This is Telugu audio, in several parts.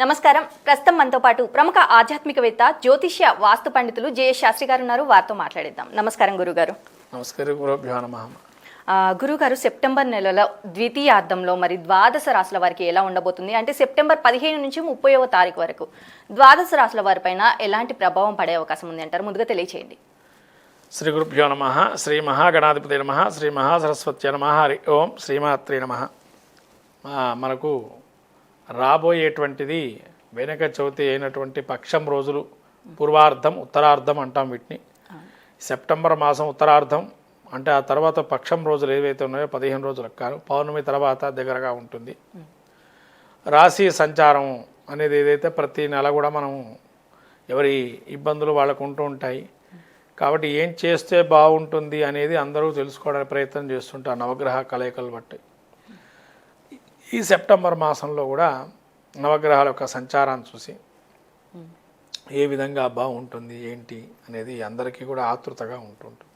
నమస్కారం. ప్రస్తుతం మనతో పాటు ప్రముఖ ఆధ్యాత్మికవేత్త జ్యోతిష్య వాస్తు పండితులు జేఎస్ శాస్త్రి గారు ఉన్నారు. వారితో మాట్లాడేద్దాం. నమస్కారం గురుగారు. నమస్కారం గురుగారు సెప్టెంబర్ నెలలో ద్వితీయార్థంలో మరి ద్వాదశ రాశుల వారికి ఎలా ఉండబోతుంది? అంటే సెప్టెంబర్ పదిహేను నుంచి ముప్పైవ తారీఖు వరకు ద్వాదశ రాశుల వారిపైన ఎలాంటి ప్రభావం పడే అవకాశం ఉంది అంటారు? ముందుగా తెలియచేయండి. శ్రీ గురుభ్యో నమ శ్రీ మహాగణాధిపతి నమ శ్రీ మహాసరస్వతి నమ హరి ఓం శ్రీమాత్రి నమ. మనకు రాబోయేటువంటిది వెనక చవితి అయినటువంటి పక్షం రోజులు పూర్వార్ధం ఉత్తరార్ధం అంటాం వీటిని. సెప్టెంబర్ మాసం ఉత్తరార్ధం అంటే ఆ తర్వాత పక్షం రోజులు ఏవైతే ఉన్నాయో పదిహేను రోజులు కాను పౌర్ణమి తర్వాత దగ్గరగా ఉంటుంది. రాశి సంచారం అనేది ఏదైతే ప్రతి నెల కూడా మనం ఎవరి ఇబ్బందులు వాళ్ళకు ఉంటూ ఉంటాయి. కాబట్టి ఏం చేస్తే బాగుంటుంది అనేది అందరూ తెలుసుకోవడానికి ప్రయత్నం చేస్తుంటారు నవగ్రహ కలయికలు బట్టి. ఈ సెప్టెంబర్ మాసంలో కూడా నవగ్రహాల యొక్క సంచారాన్ని చూసి ఏ విధంగా బాగుంటుంది ఏంటి అనేది అందరికీ కూడా ఆతృతగా ఉంటుంటుంది.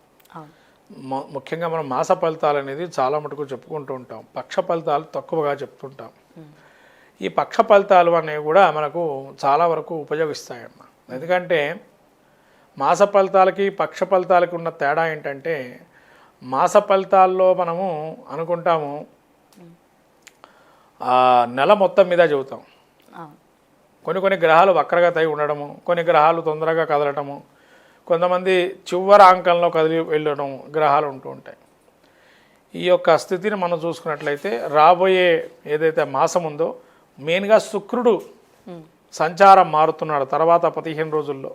ముఖ్యంగా మనం మాస ఫలితాలు అనేది చాలా మటుకు చెప్పుకుంటూ ఉంటాం. పక్ష ఫలితాలు తక్కువగా చెప్తుంటాం. ఈ పక్ష ఫలితాలు అనేవి కూడా మనకు చాలా వరకు ఉపయోగిస్తాయన్న ఎందుకంటే మాస ఫలితాలకి పక్ష ఫలితాలకి ఉన్న తేడా ఏంటంటే మాస ఫలితాల్లో మనము అనుకుంటాము ఆ నెల మొత్తం మీద చెబుతాం. కొన్ని కొన్ని గ్రహాలు వక్రగతి అయి ఉండడము కొన్ని గ్రహాలు తొందరగా కదలటము కొంతమంది చివరి అంకంలో కదిలి వెళ్ళడం గ్రహాలు ఉంటూ ఉంటాయి. ఈ యొక్క స్థితిని మనం చూసుకున్నట్లయితే రాబోయే ఏదైతే మాసం ఉందో మెయిన్గా శుక్రుడు సంచారం మారుతున్నాడు తర్వాత పదిహేను రోజుల్లో.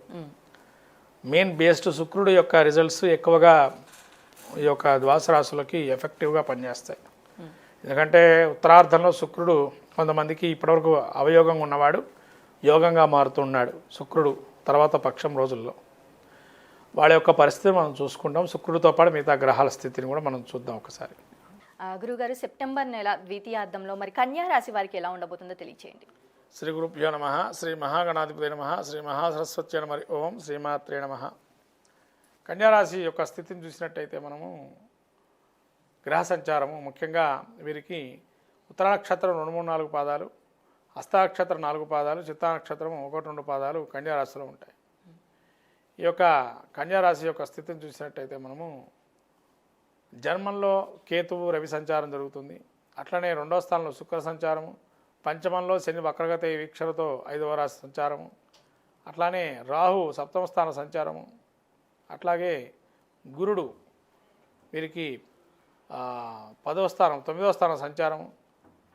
మెయిన్ బేస్డ్ శుక్రుడు యొక్క రిజల్ట్స్ ఎక్కువగా ఈ యొక్క ద్వాస రాశులకి ఎఫెక్టివ్గా పనిచేస్తాయి. ఎందుకంటే ఉత్తరార్ధంలో శుక్రుడు కొంతమందికి ఇప్పటివరకు అవయోగంగా ఉన్నవాడు యోగంగా మారుతున్నాడు శుక్రుడు తర్వాత పక్షం రోజుల్లో. వాళ్ళ యొక్క పరిస్థితి మనం చూసుకుంటాం. శుక్రుడితో పాటు మిగతా గ్రహాల స్థితిని కూడా మనం చూద్దాం ఒకసారి. గురుగారు సెప్టెంబర్ నెల ద్వితీయార్థంలో మరి కన్యా రాశి వారికి ఎలా ఉండబోతుందో తెలియచేయండి. శ్రీ గురుభ్యో నమ శ్రీ మహాగణాధిపతి నమ శ్రీ మహాసరస్వతి నమ ఓం శ్రీమాత్రే నమ. కన్యారాశి యొక్క స్థితిని చూసినట్టయితే మనము గ్రహ సంచారము ముఖ్యంగా వీరికి ఉత్తర నక్షత్రం రెండు మూడు నాలుగు పాదాలు హస్తానక్షత్రం నాలుగు పాదాలు చిత్తా నక్షత్రం ఒకటి రెండు పాదాలు కన్యారాశిలో ఉంటాయి. ఈ యొక్క కన్యారాశి యొక్క స్థితిని చూసినట్టయితే మనము జన్మంలో కేతువు రవి సంచారం జరుగుతుంది. అట్లనే రెండవ స్థానంలో శుక్ర సంచారము పంచమంలో శని వక్రగతి వీక్షలతో ఐదవ రాశి సంచారము అట్లానే రాహు సప్తమ స్థాన సంచారము అట్లాగే గురుడు వీరికి పదవ స్థానం తొమ్మిదవ స్థానం సంచారము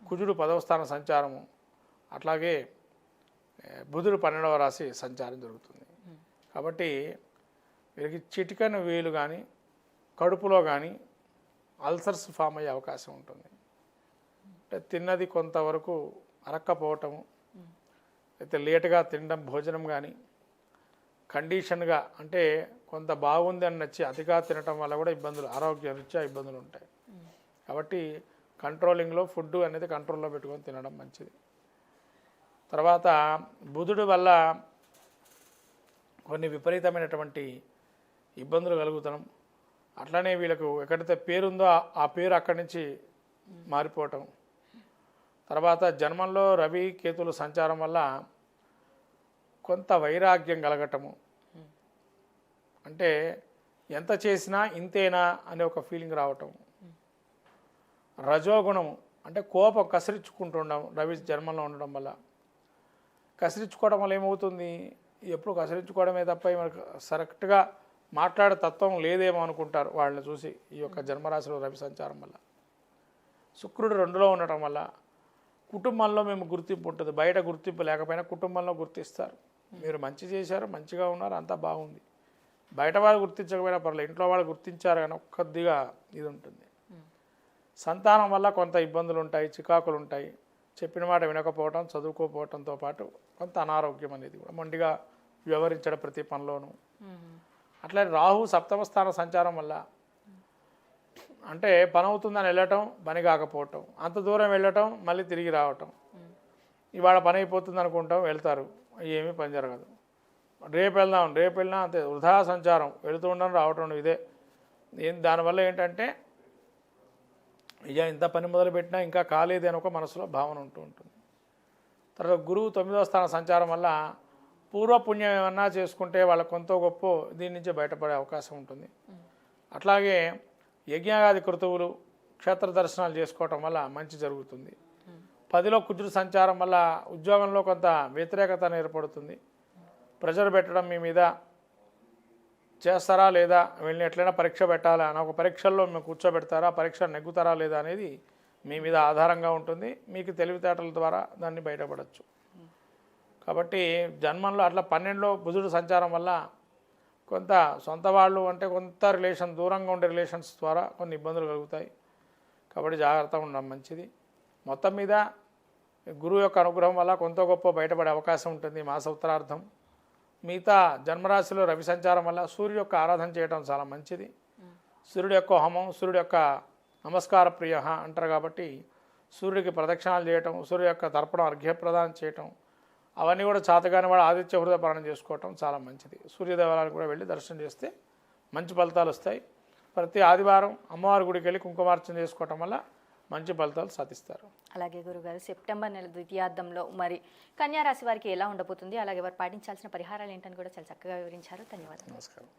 కుజుడు పదవ స్థానం సంచారము అట్లాగే బుధుడు పన్నెండవ రాశి సంచారం జరుగుతుంది. కాబట్టి వీరికి చిటికన వేలు కానీ కడుపులో కానీ అల్సర్స్ ఫామ్ అయ్యే అవకాశం ఉంటుంది. అంటే తిన్నది కొంతవరకు అరక్కపోవటము అయితే లేటుగా తినడం భోజనం కానీ కండిషన్గా అంటే కొంత బాగుంది అని నచ్చి అతిగా తినటం వల్ల కూడా ఇబ్బందులు ఆరోగ్యరీత్యా ఇబ్బందులు ఉంటాయి. కాబట్టి కంట్రోలింగ్లో ఫుడ్ అనేది కంట్రోల్లో పెట్టుకొని తినడం మంచిది. తర్వాత బుధుడు వల్ల కొన్ని విపరీతమైనటువంటి ఇబ్బందులు కలుగుతాం. అట్లనే వీళ్ళకు ఎక్కడైతే పేరుందో ఆ- ఆ పేరు అక్కడి నుంచి మారిపోవటం. తర్వాత జన్మంలో రవి కేతులు సంచారం వల్ల కొంత వైరాగ్యం కలగటము. అంటే ఎంత చేసినా ఇంతేనా అనే ఒక ఫీలింగ్ రావటం. రజోగుణము అంటే కోపం కసిరించుకుంటుండడం రవి జన్మంలో ఉండడం వల్ల. కసిరించుకోవడం వల్ల ఏమవుతుంది? ఎప్పుడు కసిరించుకోవడమే తప్ప మనకు కరెక్ట్గా మాట్లాడే తత్వం లేదేమో అనుకుంటారు వాళ్ళని చూసి ఈ యొక్క జన్మరాశిలో రవి సంచారం వల్ల. శుక్రుడు రెండులో ఉండటం వల్ల కుటుంబంలో మేము గుర్తింపు ఉంటుంది. బయట గుర్తింపు లేకపోయినా కుటుంబంలో గుర్తిస్తారు. మీరు మంచి చేశారు మంచిగా ఉన్నారు అంతా బాగుంది. బయట వాళ్ళు గుర్తించకపోయినా పర్లేదు ఇంట్లో వాళ్ళు గుర్తించారు కానీ ఒక్కదిగా ఇది ఉంటుంది. సంతానం వల్ల కొంత ఇబ్బందులు ఉంటాయి చికాకులు ఉంటాయి చెప్పిన మాట వినకపోవటం చదువుకోపోవటంతో పాటు కొంత అనారోగ్యం అనేది కూడా మొండిగా వ్యవహరించడం ప్రతి పనిలోనూ. అట్లనే రాహు సప్తమ స్థాన సంచారం వల్ల అంటే పని అవుతుందని వెళ్ళటం పని కాకపోవటం అంత దూరం వెళ్ళటం మళ్ళీ తిరిగి రావటం. ఇవాళ పని అయిపోతుంది అనుకుంటాం వెళ్తారు. ఏమీ పని జరగదు. రేపు వెళ్దాం రేపు వెళ్ళినా అంతే. వృధా సంచారం. వెళుతూ ఉండడం రావటం ఇదే. దానివల్ల ఏంటంటే ఇక ఇంత పని మొదలుపెట్టినా ఇంకా కాలేదు అని ఒక మనసులో భావన ఉంటూ ఉంటుంది. తర్వాత గురువు తొమ్మిదవ స్థాన సంచారం వల్ల పూర్వపుణ్యం ఏమన్నా చేసుకుంటే వాళ్ళ కొంత గొప్ప దీని నుంచి బయటపడే అవకాశం ఉంటుంది. అట్లాగే యజ్ఞాగాది కృతువులు క్షేత్ర దర్శనాలు చేసుకోవటం వల్ల మంచి జరుగుతుంది. పదిలో కుజుడు సంచారం వల్ల ఉద్యోగంలో కొంత వ్యతిరేకత ఏర్పడుతుంది ప్రెషర్ పెట్టడం మీ మీద చేస్తారా లేదా వీళ్ళని ఎట్లయినా పరీక్ష పెట్టాలా అని ఒక పరీక్షల్లో మేము కూర్చోబెడతారా పరీక్ష నెగ్గుతారా లేదా అనేది మీ మీద ఆధారంగా ఉంటుంది. మీకు తెలివితేటల ద్వారా దాన్ని బయటపడవచ్చు కాబట్టి జన్మంలో అట్లా పన్నెండులో బుధుడు సంచారం వల్ల కొంత సొంత వాళ్ళు అంటే కొంత రిలేషన్ దూరంగా ఉండే రిలేషన్స్ ద్వారా కొన్ని ఇబ్బందులు కలుగుతాయి. కాబట్టి జాగ్రత్తగా ఉండడం మంచిది. మొత్తం మీద గురువు యొక్క అనుగ్రహం వల్ల కొంత గొప్ప బయటపడే అవకాశం ఉంటుంది మాస ఉత్తరార్థం మిగతా జన్మరాశిలో రవి సంచారం వల్ల సూర్యుడు యొక్క ఆరాధన చేయడం చాలా మంచిది. సూర్యుడు యొక్క హోమం సూర్యుడు యొక్క నమస్కార ప్రియ అంటారు కాబట్టి సూర్యుడికి ప్రదక్షిణాలు చేయటం సూర్యుడు యొక్క తర్పణం అర్ఘ్యప్రదానం చేయటం అవన్నీ కూడా చాతగాని వాడు ఆదిత్య హృదయపాలన చేసుకోవటం చాలా మంచిది. సూర్యదేవాలయానికి కూడా వెళ్ళి దర్శనం చేస్తే మంచి ఫలితాలు వస్తాయి. ప్రతి ఆదివారం అమ్మవారి గుడికి వెళ్ళి కుంకుమార్చన చేసుకోవటం వల్ల మంచి ఫలితాలు సాధిస్తారు. అలాగే గురుగారు సెప్టెంబర్ నెల ద్వితీయార్థంలో మరి కన్యా రాశి వారికి ఎలా ఉండబోతుంది? అలాగే వారు పాటించాల్సిన పరిహారాలు ఏంటని కూడా చాలా చక్కగా వివరించారు. ధన్యవాదాలు. నమస్కారం.